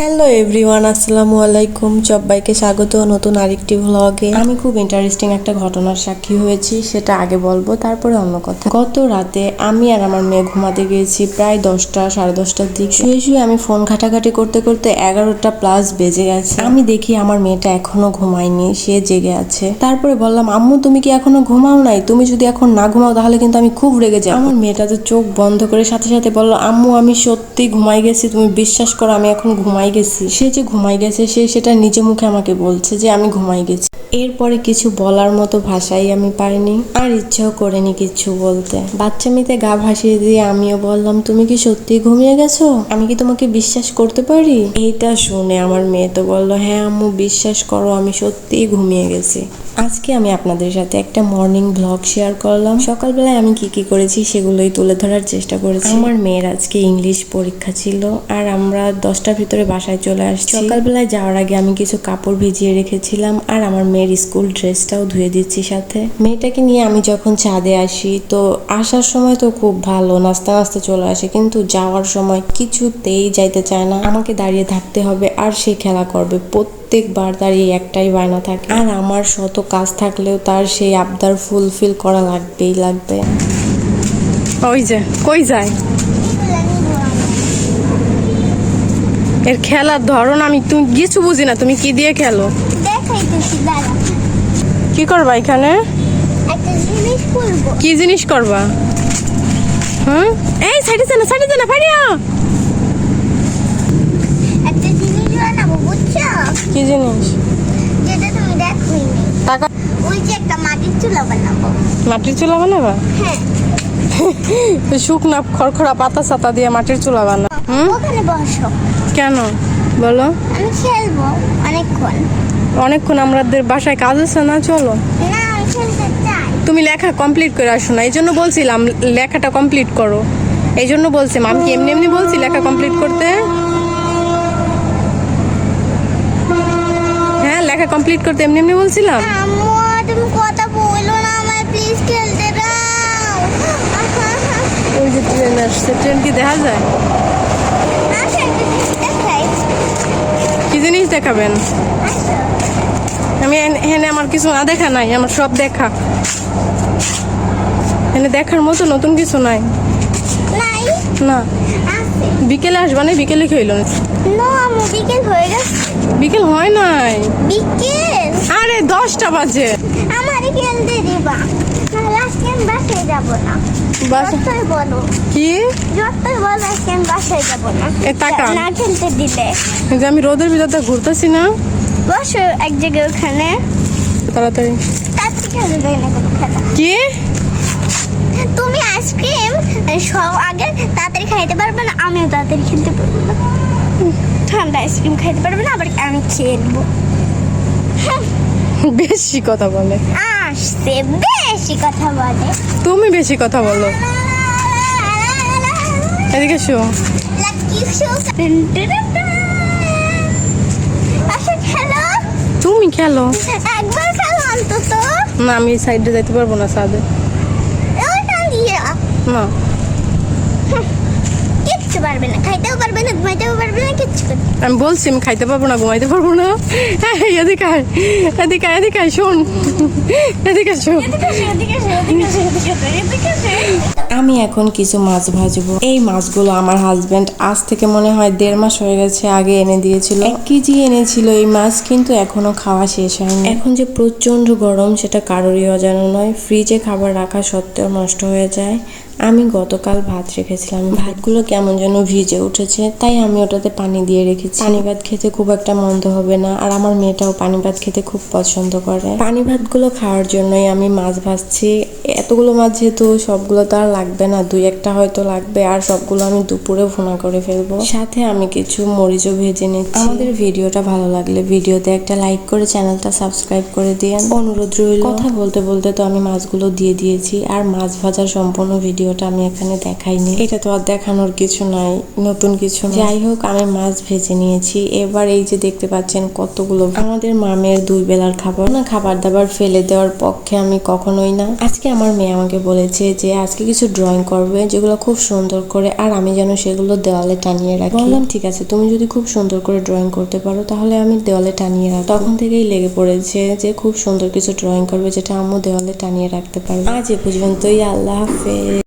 Hello everyone আসসালামু আলাইকুম। সবাইকে স্বাগত নতুন আরেকটি ভ্লগে আমি খুব ইন্টারেস্টিং একটা ঘটনার সাক্ষী হয়েছি, সেটা আগে বলব, তারপরে অন্য কথা। গত রাতে আমি আর আমার মেয়ে ঘুমাতে গিয়েছি প্রায় দশটা, সাড়ে দশটার দিক। শুয়ে শুয়ে আমি ফোন ঘাটাঘাটি করতে করতে এগারোটা প্লাস বেজে গেছে। আমি দেখি আমার মেয়েটা এখনও ঘুমায়নি, সে জেগে আছে। তারপরে বললাম, আম্মু, তুমি কি এখনও ঘুমাও নাই? তুমি যদি এখন না ঘুমাও, তাহলে কিন্তু আমি খুব রেগে যাই আমার মেয়েটা তো চোখ বন্ধ করে সাথে সাথে বলল, আম্মু, আমি সত্যি ঘুমাই গেছি, তুমি বিশ্বাস করো, আমি এখন ঘুমাই গেছি, সে যে ঘুমাই গেছে, সে সেটা নিজে মুখে আমাকে বলছে যে আমি ঘুমাই গেছি। এরপরে কিছু বলার মতো ভাষাই আমি পাইনি। আর ইচ্ছেও করেনি কিছু বলতে। বাচ্চা মেয়েতে গা ভাসিয়ে দিয়ে আমিও বললাম, তুমি কি সত্যি ঘুমিয়ে গেছো? আমি কি তোমাকে বিশ্বাস করতে পারি? এইটা শুনে আমার মেয়ে তো বলল হ্যাঁ আম্মু, বিশ্বাস করো, আমি সত্যিই ঘুমিয়ে গেছি। আজকে আমি আপনাদের সাথে একটা মর্নিং ব্লগ শেয়ার করলাম। সকালবেলায় আমি কি কি করেছি সেগুলোই তুলে ধরার চেষ্টা করেছি। আমার মেয়ের আজকে ইংলিশ পরীক্ষা ছিল আর আমরা দশটার ভিতরে বাসায় চলে আসছি। সকালবেলায় যাওয়ার আগে আমি কিছু কাপড় ভিজিয়ে রেখেছিলাম আর আমার মেয়ের স্কুল ড্রেসটাও ধুয়ে দিচ্ছি সাথে। মেয়েটাকে নিয়ে আমি যখন ছাদে আসি, তো আসার সময় তো খুব ভালো নাস্তা নাস্তা চলে আসে, কিন্তু যাওয়ার সময় কিছুতেই যাইতে চায় না। আমাকে দাঁড়িয়ে থাকতে হবে আর সে খেলা করবে। প্রত্যেকবার তার এই একটাই বায়না থাকে। আর আমার শত কাজ থাকলেও তার সেই আবদার ফুলফিল করা লাগবেই লাগবে। ওই যে, কই যায়? এর খেলার ধরন আমি তুমি কিছু বুঝি না, তুমি কি দিয়ে খেলো? কি করবা এখানে? কি জিনিস করবা? হুম? এই সাইডে জানা সাইডে জানা পারিয়া একটা জিনিস বানাবো বুঝছ? কি জিনিস? যেটা তুমি দেখোই টাকা ওই যে একটা মাটির চুলা বানাবো। মাটির চুলা বানাবা? হ্যাঁ। শুকনা খড়খড়া পাতা সাতা দিয়ে মাটির চুলা বানা ওখানে বসো। কেন? বলো। আমি খেলব অনেকক্ষণ। অনেকক্ষণ আমাদের বাসায় কাজ আছে না চলো। না আমি খেলতে চাই। তুমি লেখা কমপ্লিট করে আসো না এই জন্য বলছিলাম লেখাটা কমপ্লিট করো। এই জন্য বলছিলাম আমি কি এমনি এমনি বলছি লেখা কমপ্লিট করতে? হ্যাঁ লেখা কমপ্লিট করতে এমনি এমনি বলছিলাম? তুমি কথা বলো না আমায় প্লিজ খেলতে দাও। ওই যে ট্রেন আসছে ট্রেন কি দেখা যায়? কি জিনিস দেখাবেন? আমি এখানে আমার কিছু না দেখা নাই আমার সব দেখা। এখানে দেখার মতো নতুন কিছু নাই। না। বিকেলে আসবা না বিকেলে খেইল নো বিকেল হয়ে গেছে। বিকেল হয় নাই? বিকেল? আরে দশটা বাজে। আমারে খেলতে দিবা। আমি রোদের ভিতরতে ঘুরতেছি না। বসো এক জায়গায় ওখানে। তাড়াতাড়ি। কি? তুমি আইসক্রিম সব আগে তাড়াতাড়ি খাইতে পারবে না আমিও তাড়াতাড়ি খেলতে পারব না। ঠান্ডা আইসক্রিম খাইতে পারবে না আবার আমি খেলব হ্যাঁ, বেশি কথা বলে। আসছে বেশি কথা বলে। তুমি বেশি কথা বলো। এদিকে শো তুমি খেলো। একবার খেলো অন্তত। না আমি সাইডে যাইতে পারব না সাদে না। পারবে না। খাইতেও পারবে না ঘুমাইতেও পারবে না কিচ্ছু আমি বলছি আমি খাইতে পারব না ঘুমাইতে পারব না। এই, এদিকে আয় এদিকে আয়, এদিকে আয়, শোন। এদিকে শোন। আমি এখন কিছু মাছ ভাজবো। এই মাছগুলো আমার হাজবেন্ড আজ থেকে মনে হয় দেড় মাস হয়ে গেছে আগে এনে দিয়েছিল। এক কেজি এনেছিল এই মাছ কিন্তু এখনও খাওয়া শেষ হয়নি। এখন যে প্রচণ্ড গরম সেটা কারোরই অজানা নয়। ফ্রিজে খাবার রাখা সত্ত্বেও নষ্ট হয়ে যায়। আমি গতকাল ভাত রেখেছিলাম। ভাতগুলো কেমন যেন ভিজে উঠেছে, তাই আমি ওটাতে পানি দিয়ে রেখেছি। পানি ভাত খেতে খুব একটা মন্দ হবে না, আর আমার মেয়েটাও পানি ভাত খেতে খুব পছন্দ করে। পানি ভাতগুলো খাওয়ার জন্যই আমি মাছ ভাজছি এতগুলো মাছ যেহেতু সবগুলো তো আর লাগবে না দুই একটা হয়তো লাগবে আর সবগুলো আমি দুপুরে ভুনা করে ফেলব। সাথে আমি কিছু মরিচও ভেজে নিচ্ছি। আমাদের ভিডিওটা ভালো লাগলে ভিডিওতে একটা লাইক করে চ্যানেলটা সাবস্ক্রাইব করে দিয়েন। অনুরোধ রইল। কথা বলতে বলতে তো আমি মাছগুলো দিয়ে দিয়েছি আর মাছ ভাজার সম্পূর্ণ ভিডিওটা আমি এখানে দেখাইনি। এটা তো আর দেখানোর কিছু নাই নতুন কিছু যাই হোক আমি মাছ ভেজে নিয়েছি। এবার এই যে দেখতে পাচ্ছেন কতগুলো আমাদের মামের দুই বেলার খাবার। না খাবার দাবার ফেলে দেওয়ার পক্ষে আমি কখনোই না। আজকে আমার মেয়ে আমাকে বলেছে যে, আজকে কিছু ড্রয়িং করবে যেগুলো খুব সুন্দর করে, আর আমি যেন সেগুলো দেওয়ালে টানিয়ে রাখি। বললাম, ঠিক আছে, তুমি যদি খুব সুন্দর করে ড্রয়িং করতে পারো, তাহলে আমি দেওয়ালে টানিয়ে রাখি তখন থেকেই লেগে পড়েছে যে, খুব সুন্দর কিছু ড্রয়িং করবে যেটা আম্মু দেওয়ালে টানিয়ে রাখতে পারবে। আজ এ পর্যন্তই, আল্লাহ হাফেজ।